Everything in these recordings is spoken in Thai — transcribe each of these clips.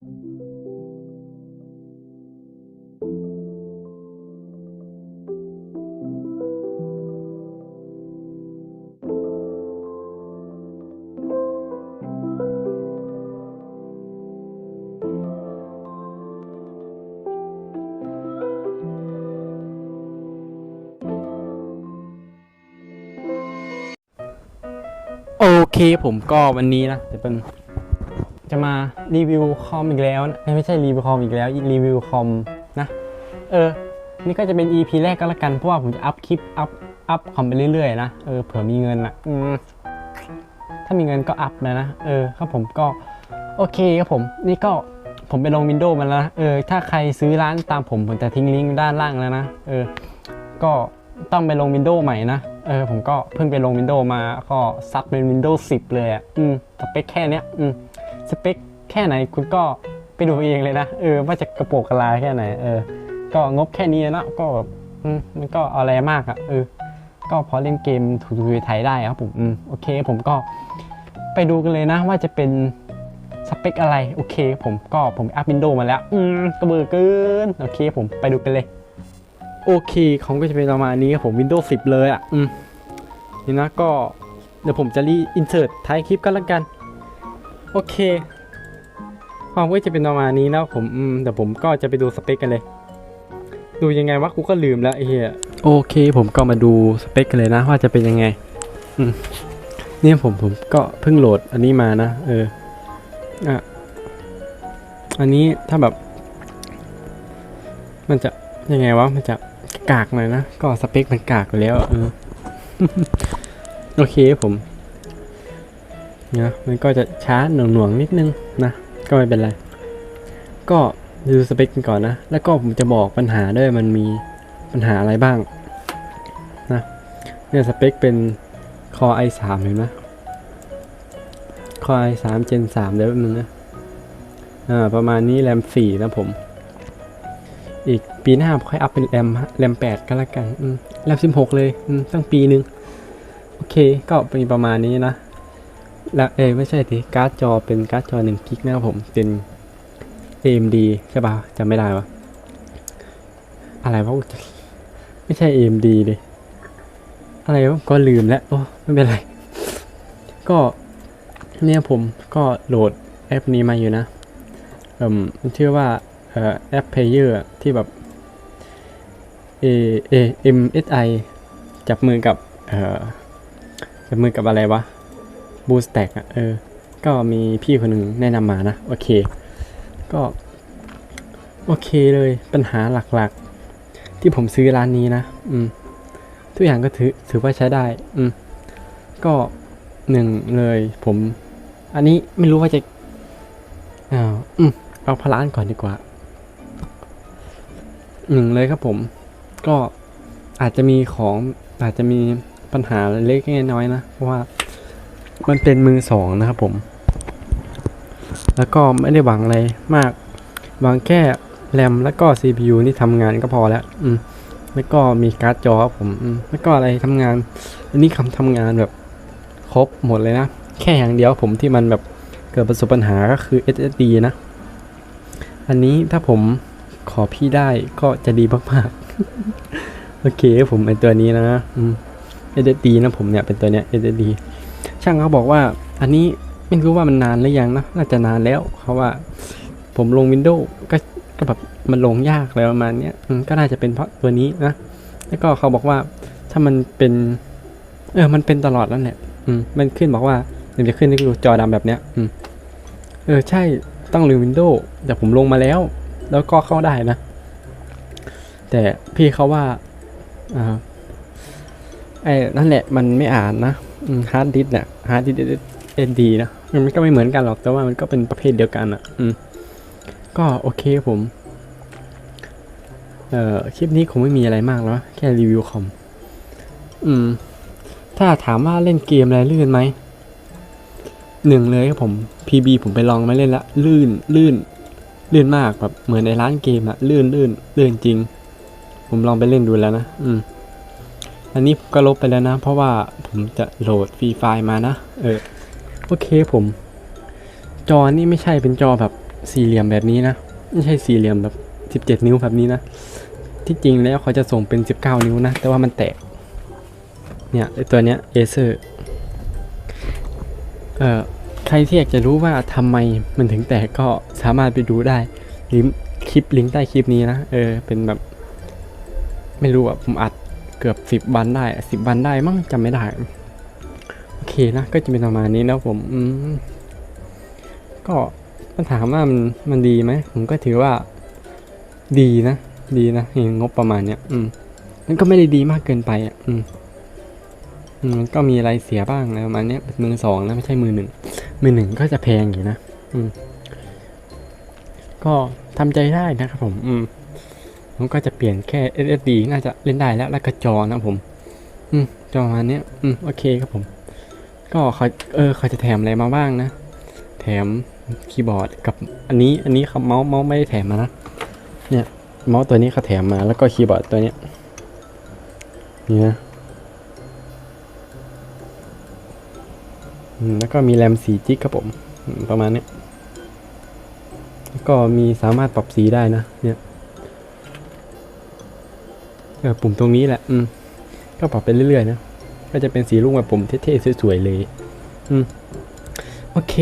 โอเคผมก็วันนี้นะจะเป็น จะมารีวิวคอมอีกแล้วนะไม่ใช่รีวิวคอมอีกแล้วรีวิวคอมนะ เออ นี่ก็จะเป็น EP แรกก็แล้วกัน เพราะว่าผมจะอัพคลิป อัพ อัพคอมไปเรื่อยๆนะ เออ เผื่อมีเงินอะอืมถ้ามีเงินก็อัพนะนะ เออ ครับผมก็ โอเคครับผม นี่ก็ผมไปลงวินโดว์มาแล้วนะ เออ ถ้าใครซื้อร้านตามผม ผมจะทิ้งลิงก์ด้านล่างแล้วนะ เออ ก็ต้องไปลงวินโดว์ใหม่นะ เออ ผมก็เพิ่งไปลงวินโดว์มา ก็ซับเป็น Windows 10 เลยอะ อืมสเปคแค่เนี้ย อืม สเปคแค่ไหนคุณก็ไปดูเองเลยนะเออว่าจะกระโปรงกระลาแค่ไหนเออก็งบแค่นี้นะก็แบบมันก็อะไรมากอะเออก็พอเล่นเกมถูๆไทยได้ครับผมอืมโอเค ผมก็ไปดูกันเลยนะ ว่าจะเป็นสเปคอะไรโอเค ผมก็ผมอัพวินโดว์มาแล้ว อืมกระเบือเกินโอเค ผมไปดูกันเลย โอเคของก็จะเป็นประมาณนี้ครับผม Windows 10เลยอะอืมนี่นะก็เดี๋ยวผมจะรีอินเสิร์ตท้ายคลิปก็แล้วกัน โอเคความก็จะเป็นประมาณนี้นะผมอืมเดี๋ยวผมก็จะไปดูสเปคกันเลย ดูยังไงวะกูก็ลืมแล้วไอ้เหี้ยโอเค ผมก็มาดูสเปคกันเลยนะ ว่าจะเป็นยังไง อืมเนี่ยผมผมก็เพิ่งโหลดอันนี้มานะเอออะอันนี้ถ้าแบบ มันจะยังไงวะมันจะกากหน่อยนะก็สเปคมันกากอยู่แล้วเออโอเคผม นะมันก็จะช้าหน่วงหน่วงๆนิดนึงนะก็ไม่เป็นไร ก็ดูสเปคกันก่อนนะ แล้วก็ผมจะบอกปัญหาด้วยมันมีปัญหาอะไรบ้างนะเนี่ยสเปคเป็น Core i3 เห็นไหม Core i3 Gen 3เดี๋ยวแป๊บนึงนะอ่าประมาณนี้แรม4นะผม อีกปีหน้าค่อยอัพเป็นแรมแรม8ก็แล้วกันอืมแรม16 เลยอืมตั้งปีหนึ่งโอเคก็เป็นประมาณนี้นะ แล้วเอไม่ใช่ทีการ์ดจอเป็นการ์ดจอ1กิกนะครับผมเป็น AMD ใช่ปะจำไม่ได้วะอะไรวะไม่ใช่ AMD ดิอะไรวะก็ลืมแล้วโอ้ไม่เป็นไร ก็เนี่ยผมก็โหลดแอปนี้มาอยู่นะเอ่มมันชื่อว่าเอ่อแอป Player อะที่แบบ A A M S I จับมือกับเอ่อจับมือกับอะไรวะ บูสแต็กอะเออ ก็มีพี่คนหนึ่งแนะนำมานะ โอเค ก็ โอเคเลยปัญหาหลักๆ ที่ผมซื้อร้านนี้นะ อืม ทุกอย่างก็ถือถือว่าใช้ได้ อืม ก็หนึ่งเลยผม อันนี้ไม่รู้ว่าจะอ้าวอืมเอาพลานก่อนดีกว่าหนึ่งเลยครับผม ก็อาจจะมีของอาจจะมีปัญหาเล็กน้อยนะ เพราะว่า มันเป็นมือสองนะครับผม แล้วก็ไม่ได้หวังอะไรมาก หวังแค่แรมแล้วก็ CPU นี่ทำงานก็พอแล้ว อืม แล้วก็มีการ์ดจอครับผม อืม แล้วก็อะไรทำงาน อันนี้คำทำงานแบบครบหมดเลยนะ แค่อย่างเดียวผมที่มันแบบเกิดประสบปัญหาก็คือ SSD นะ อันนี้ถ้าผมขอพี่ได้ก็จะดีมากๆ โอเคผมเป็นตัวนี้นะอืม SSD นะผมเนี่ยเป็นตัวเนี้ย SSD ช่างเขาบอกว่า อันนี้ไม่รู้ว่ามันนานหรือยังนะน่าจะนานแล้วเพราะว่า ผมลง Windows ก็ก็แบบมันลงยากอะไรประมาณเนี้ยก็น่าจะเป็นเพราะตัวนี้นะ แล้วก็เขาบอกว่าถ้ามันเป็น เออ มันเป็นตลอดแล้วแหละอืมมันขึ้นบอกว่าเดี๋ยวจะขึ้นให้ดูจอดำแบบเนี้ย อืมเออ ใช่ต้องลืม Windows แต่ผมลงมาแล้ว แล้วก็เข้าได้นะ แต่พี่เขาว่าอ่าไอ้นั่นแหละมันไม่อ่านนะ ฮาร์ดดิสเนี่ยฮาร์ดดิสเอ็นดีนะมันก็ไม่เหมือนกันหรอกแต่ว่ามันก็เป็นประเภทเดียวกันอะ อืม ก็โอเคผม เอ่อคลิปนี้คงไม่มีอะไรมากแล้วแค่รีวิวคอมอืม ถ้าถามว่าเล่นเกมอะไรลื่นไหมหนึ่งเลยครับผม PB ผมไปลองมาเล่นละลื่นลื่น ลื่นมากแบบเหมือนในร้านเกมอะลื่นลื่นลื่นจริง ผมลองไปเล่นดูแล้วนะ อืม อันนี้ผมก็ลบไปแล้วนะ เพราะว่าผมจะโหลดฟรีไฟล์มานะ เออ โอเคผม จอนี่ไม่ใช่เป็นจอแบบสี่เหลี่ยมแบบนี้นะ ไม่ใช่สี่เหลี่ยมแบบสิบเจ็ดนิ้วแบบนี้นะ ที่จริงแล้วเขาจะส่งเป็นสิบเก้านิ้วนะ แต่ว่ามันแตก เนี่ยไอตัวเนี้ยเอเซอร์เอ่อใครที่อยากจะรู้ว่าทำไมมันถึงแตกก็สามารถไปดูได้ลิงคลิปลิงก์ใต้คลิปนี้นะ เออ เป็นแบบ ไม่รู้อะผมอัด เกือบสิบวันได้สิบวันได้มั้งจำไม่ได้ โอเคนะ ก็จะเป็นประมาณนี้นะผมอืมก็ถ้าถามว่ามันมันดีไหมผมก็ถือว่าดีนะ ดีนะเห็นงบประมาณเนี้ยอืมมันก็ไม่ได้ดีมากเกินไปอะอืมอืมมันก็มีอะไรเสียบ้างนะประมาณเนี้ยมือสองนะไม่ใช่มือหนึ่งมือหนึ่งก็จะแพงอยู่นะอืมก็ทำใจได้นะครับผม อืม ผมก็จะเปลี่ยนแค่ SSD น่าจะเล่นได้แล้วแล้วก็จอนะผม อืมจอประมาณเนี้ยอืมโอเคครับผม ก็เขาเออเขาจะแถมอะไรมาบ้างนะ แถมคีย์บอร์ดกับอันนี้อันนี้ครับเมาส์เมาส์ไม่ได้แถมมานะเนี่ยเมาส์ตัวนี้เขาแถมมาแล้วก็คีย์บอร์ดตัวเนี้ยนี่นะอืมแล้วก็มีแรม4จิกครับผม ประมาณเนี้ยก็มีสามารถปรับสีได้นะ เนี่ย เออปุ่มตรงนี้แหละ อืม ก็ปรับไปเรื่อยๆนะ ก็จะเป็นสีรุ่งแบบผมเท่ๆสวยๆเลย อืม โอเค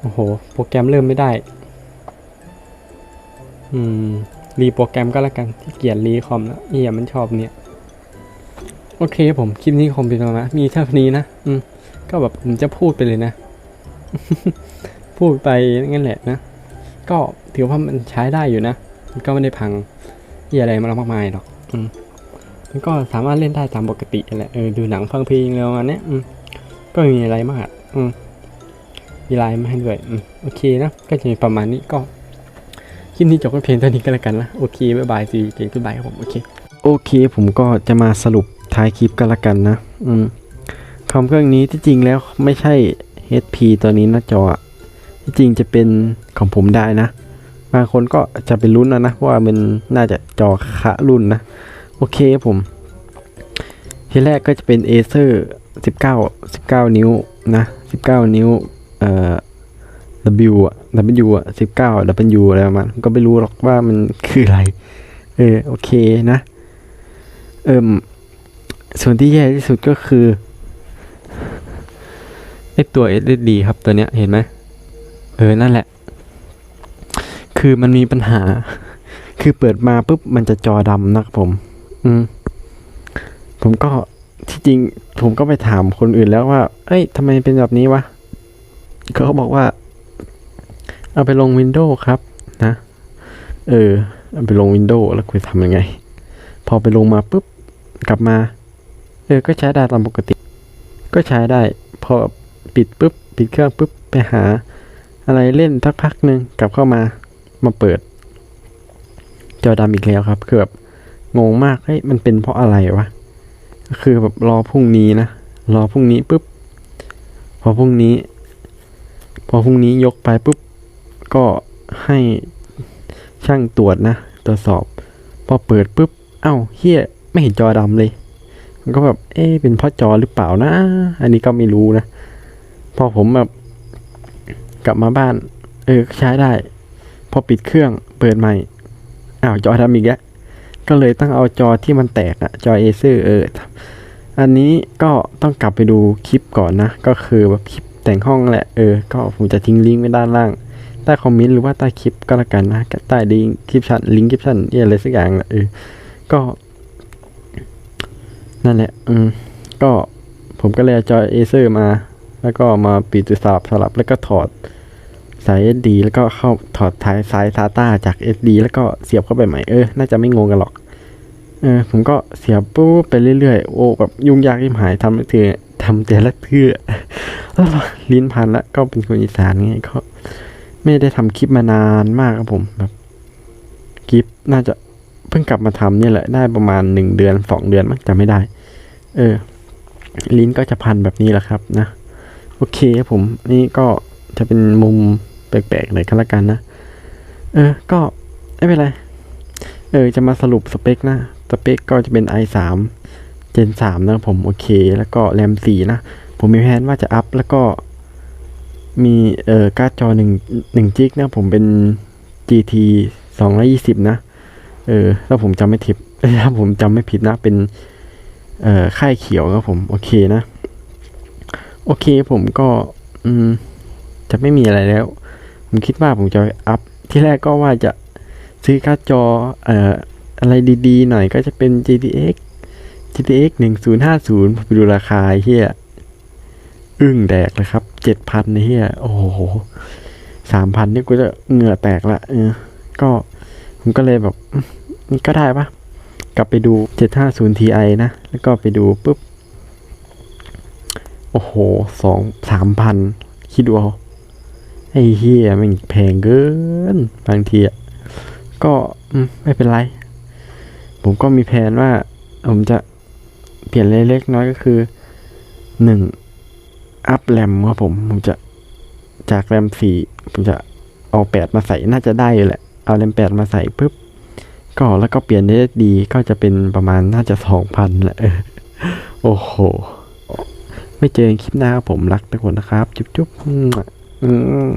โอ้โห โปรแกรมเริ่มไม่ได้ อืม รีโปรแกรมก็แล้วกัน ที่เกียจรีคอมแล้วเนี่ยมันชอบเนี่ย โอเคผม คลิปนี้คงเป็นประมาณมีเท่านี้นะ อืม ก็แบบผมจะพูดไปเลยนะ พูดไปงั้นแหละนะ ก็ถือว่ามันใช้ได้อยู่นะ มันก็ไม่ได้พัง ที่อะไรมามากมายหรอกอืมมันก็สามารถเล่นได้ตามปกติแหละเออดูหนังฟังเพลงแล้วอันนี้อืมก็มีอะไรมากอืมมีไลน์มาให้ด้วยอืมโอเคนะก็จะมีประมาณนี้ก็คลิปนี้จบก็เพียงเท่านี้ก็แล้วกันนะโอเคบ๊ายบายซีเก่งบ๊ายบายครับผมโอเคโอเค ผมก็จะมาสรุปท้ายคลิปก็แล้วกันนะ อืมคอมเครื่องนี้ที่จริงแล้วไม่ใช่ HP ตัวนี้หน้าจออะที่จริงจะเป็นของผมได้นะ บางคนก็จะเป็นรุ่นนะนะว่ามันน่าจะจอคะรุ่นนะ โอเคครับผมที่แรกก็จะเป็น Acer 19 19 นิ้วนะ 19 นิ้วเอ่อ W อะ W อะ19 W อะไรประมาณก็ไม่รู้หรอกว่ามันคืออะไร เออโอเคนะเอิมส่วนที่แย่ที่สุดก็คือไอตัว SSD ครับตัวเนี้ยเห็นไหมเออ นั่นแหละ คือมันมีปัญหา คือเปิดมาปุ๊บมันจะจอดำนะครับผม อืม ผมก็ที่จริง ผมก็ไปถามคนอื่นแล้วว่า เอ้ยทำไมเป็นแบบนี้วะเขาบอกว่า เอาไปลง Windows ครับ นะ เออ เอาไปลง Windows แล้วคุยทำยังไง พอไปลงมาปุ๊บ กลับมา เออ ก็ใช้ได้ตามปกติ ก็ใช้ได้ พอปิดปุ๊บ ปิดเครื่องปุ๊บ ไปหา อะไรเล่นสักพักหนึ่งกลับเข้ามา มาเปิด จอดำอีกแล้วครับ คือแบบงงมาก เฮ้ย มันเป็นเพราะอะไรวะ คือแบบรอพรุ่งนี้นะ รอพรุ่งนี้ปุ๊บ พอพรุ่งนี้ พอพรุ่งนี้ยกไปปุ๊บ ก็ให้ช่างตรวจนะ ตรวจสอบ พอเปิดปุ๊บ เอ้าเฮียไม่เห็นจอดำเลย มันก็แบบ เอ๊เป็นเพราะจอหรือเปล่านะ อันนี้ก็ไม่รู้นะ พอผมแบบกลับมาบ้าน เออ ใช้ได้ พอปิดเครื่องเปิดใหม่อ้าวจอดำอีกแล้วก็เลยต้องเอาจอที่มันแตกอะจอเอเซอร์เอออันนี้ก็ต้องกลับไปดูคลิปก่อนนะ ก็คือแบบคลิปแต่งห้องแหละเออ ก็ผมจะทิ้งลิงก์ไว้ด้านล่างใต้คอมเมนต์หรือว่าใต้คลิปก็แล้วกันนะใต้ลิงก์คลิปชันลิงก์คลิปชันอะไรสักอย่างแหละเออก็ นั่นแหละ อืมก็ผมก็เลยเอาจอเอเซอร์มา แล้วก็มาปิดตัวสลับสลับแล้วก็ถอด สาย SD แล้วก็เข้าถอดท้ายสาย SATA จาก SD แล้วก็เสียบเข้าไปใหม่เออ น่าจะไม่งงกันหรอก เออ ผมก็เสียบปุ๊บไปเรื่อยๆ โอ้แบบยุ่งยากที่หายทำเถื่อทำแต่ละเทื่อลิ้นพันล้วก็เป็นคนอีสานไงก็ ไม่ได้ทำคลิปมานานมากครับผมแบบคลิปน่าจะเพิ่งกลับมาทำเนี่ยแหละได้ประมาณหนึ่งเดือนสองเดือนมั้งจำไม่ได้ เออ ลิ้นก็จะพันแบบนี้แหละครับนะ โอเคครับผม นี่ก็จะเป็นมุม แปลกๆหน่อยก็แล้วกันนะ เออ ก็ไม่เป็นไร เออ จะมาสรุปสเปคนะ สเปคก็จะเป็น i3 Gen 3นะผมโอเค แล้วก็แรม4นะ ผมมีแผนว่าจะอัพ แล้วก็มีเอ่อการ์ดจอหนึ่งหนึ่งจิกนะผมเป็น GT สองร้อยี่สิบนะ เออถ้าผมจำไม่ผิดถ้าผมจำไม่ผิดนะ เป็นเอ่อค่ายเขียวครับผมโอเคนะ โอเคผมก็ อืม จะไม่มีอะไรแล้ว ผมคิดว่าผมจะอัพที่แรกก็ว่าจะซื้อการ์ดจอเอ่ออะไรดีๆ หน่อยก็จะเป็น GTX GTX หนึ่งศูนย์ห้าศูนย์ไปดูราคาเฮียอึ้งแดกเลยครับเจ็ดพันเฮียโอ้โหสามพันนี่กูจะเหงื่อแตกละเออก็ผมก็เลยแบบอืมนี่ก็ได้ปะกลับไปดูเจ็ดห้าศูนย์ Ti นะ แล้วก็ไปดูปุ๊บ โอ้โหสองสามพันคิดดูเอา ไอ้เฮียมันแพงเกินบางทีอะก็ไม่เป็นไร ผมก็มีแผนว่า ผมจะเปลี่ยนเล็กๆน้อยก็คือหนึ่งอัพแรมครับผม ผมจะจากแรมสี่ผมจะเอาแปดมาใส่น่าจะได้อยู่แหละ เอาแรมแปดมาใส่ปุ๊บก็แล้วก็เปลี่ยนได้ดีก็จะเป็นประมาณน่าจะสองพันแหละโอ้โห ไม่เจอนคลิปหน้าผมรักทุกคนนะครับ จุ๊บๆอื มอืม